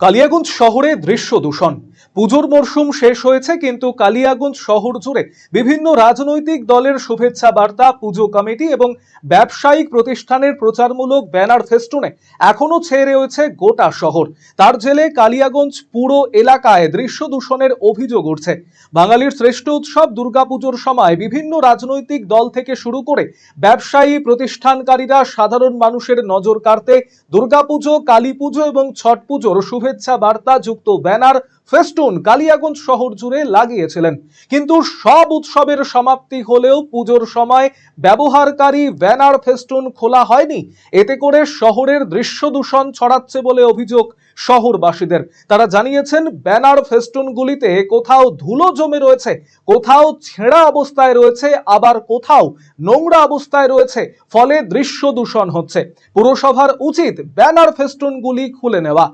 কালিয়াগঞ্জ শহরে দৃশ্য দূষণ। পুজোর মরশুম শেষ হয়েছে, কিন্তু কালিয়াগঞ্জ শহর জুড়ে বিভিন্ন রাজনৈতিক দলের শুভেচ্ছা বার্তা, পুজো কমিটি এবং ব্যবসায়িক প্রতিষ্ঠানের প্রচারমূলক ব্যানার ফেস্টুনে এখনও ছেয়ে রয়েছে গোটা শহর। তার জেলে কালিয়াগঞ্জ পুরো এলাকায় দৃশ্য দূষণের অভিযোগ উঠছে। বাঙালির শ্রেষ্ঠ উৎসব দুর্গাপুজোর সময় বিভিন্ন রাজনৈতিক দল থেকে শুরু করে ব্যবসায়ী প্রতিষ্ঠানকারীরা সাধারণ মানুষের নজর কাড়তে দুর্গাপুজো কালী পুজো এবং ছট পুজোর শুভেচ্ছা বার্তা যুক্ত ব্যানার ফেস্টুন কালিয়াগঞ্জ শহর জুড়ে লাগিয়েছিলেন। কিন্তু সব উৎসবের সমাপ্তি হলেও পুজোর সময় ব্যবহারকারী ব্যানার ফেস্টুন খোলা হয়নি। এতে করে শহরের দৃশ্য দূষণ ছড়াচ্ছে বলে অভিযোগ শহরবাসীদের। তারা জানিয়েছেন, ব্যানার ফেস্টুনগুলিতে কোথাও ধুলো জমে রয়েছে, কোথাও ছেঁড়া অবস্থায় রয়েছে, আবার কোথাও নোংরা অবস্থায় রয়েছে, ফলে দৃশ্য দূষণ হচ্ছে। পুরসভার উচিত ব্যানার ফেস্টুনগুলি খুলে নেওয়া।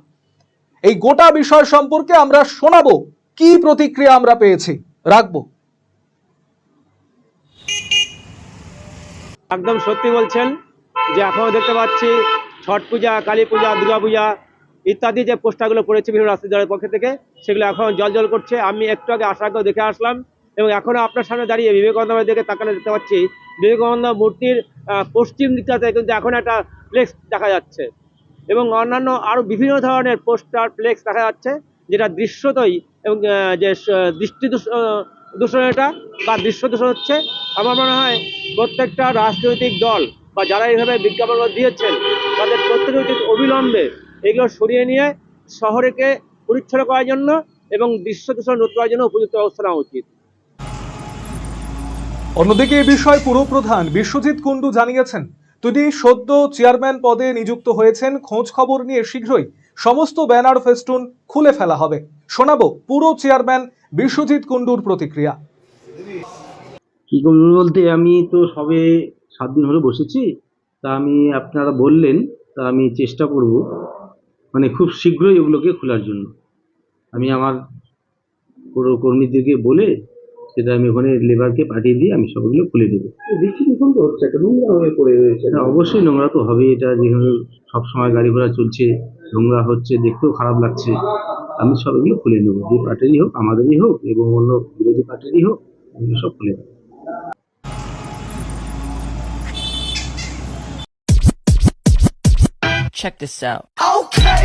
এই গোটা বিষয় সম্পর্কে আমরা শোনাবো, কি প্রতিক্রিয়া আমরা পেয়েছি, রাখব। একদম সত্যি বলছেন যে এখনও দেখতে পাচ্ছি ছট পূজা, কালী পূজা, দুর্গা পূজা ইত্যাদি যে পোস্টারগুলো পড়েছে বিভিন্ন রাস্তায় দলের পক্ষ থেকে, সেগুলো এখন জল জল করছে। আমি একটু আগে আসার আগেও দেখে আসলাম এবং এখনও আপনার সামনে দাঁড়িয়ে বিবেকানন্দ দিকে তাকালে দেখতে পাচ্ছি বিবেকানন্দ মূর্তির পশ্চিম দিকটাতে কিন্তু এখন একটা ফ্লেক্স দেখা যাচ্ছে। এবং অন্যান্য আরও বিভিন্ন ধরনের পোস্টার, ফ্লেক্স দেখা যাচ্ছে, যেটা দৃশ্যতই এবং যে দৃষ্টি দূষণ এটা বা দৃশ্য দূষণ হচ্ছে। আমার মনে হয় প্রত্যেকটা রাজনৈতিক দল বা যারা এইভাবে বিজ্ঞাপনগুলো দিয়েছেন, তাদের প্রত্যেকের উচিত অবিলম্বে এগুলো সরিয়ে নিয়ে শহরকে পরিচ্ছন্ন করার জন্য এবং দৃশ্য দূষণ রোধ করার জন্য উপযুক্ত ব্যবস্থা নেওয়া উচিত। অন্যদিকে এ বিষয়ে পুরপ্রধান বিশ্বজিৎ কুণ্ডু জানিয়েছেন তিনি সদ্য চেয়ারম্যান পদে নিযুক্ত হয়েছেন। খোঁজ খবর নিয়ে শীঘ্রই সমস্ত ব্যানার ফেস্টুন খুলে ফেলা হবে। শোনাবো পুরো চেয়ারম্যান বিশ্বজিৎ কুণ্ডুর প্রতিক্রিয়া। কি করব বলতে, আমি তো সবে সাত দিন হলে বসেছি। তা আমি, আপনারা বললেন, তা আমি চেষ্টা করব মানে খুব শীঘ্রই ওগুলোকে খোলার জন্য। আমি আমার কর্মীদেরকে বলে সেটা আমি ওখানে লেবারকে পাঠিয়ে দিয়ে আমি সবগুলো খুলে দেবো। বৃষ্টি এখন তো হচ্ছে একটা নোংরা হয়ে পড়ে রয়েছে। অবশ্যই নোংরা তো হবেই এটা যেভাবে সবসময় গাড়ি ঘোড়া চলছে নোংরা হচ্ছে দেখতেও খারাপ লাগছে। আমি সবগুলো খুলে নেব যে পার্টিরই হোক আমাদেরই হোক এবং অন্য বিরোধী পার্টিরই হোক এগুলো সব খুলে দেবো। Check this out. Okay,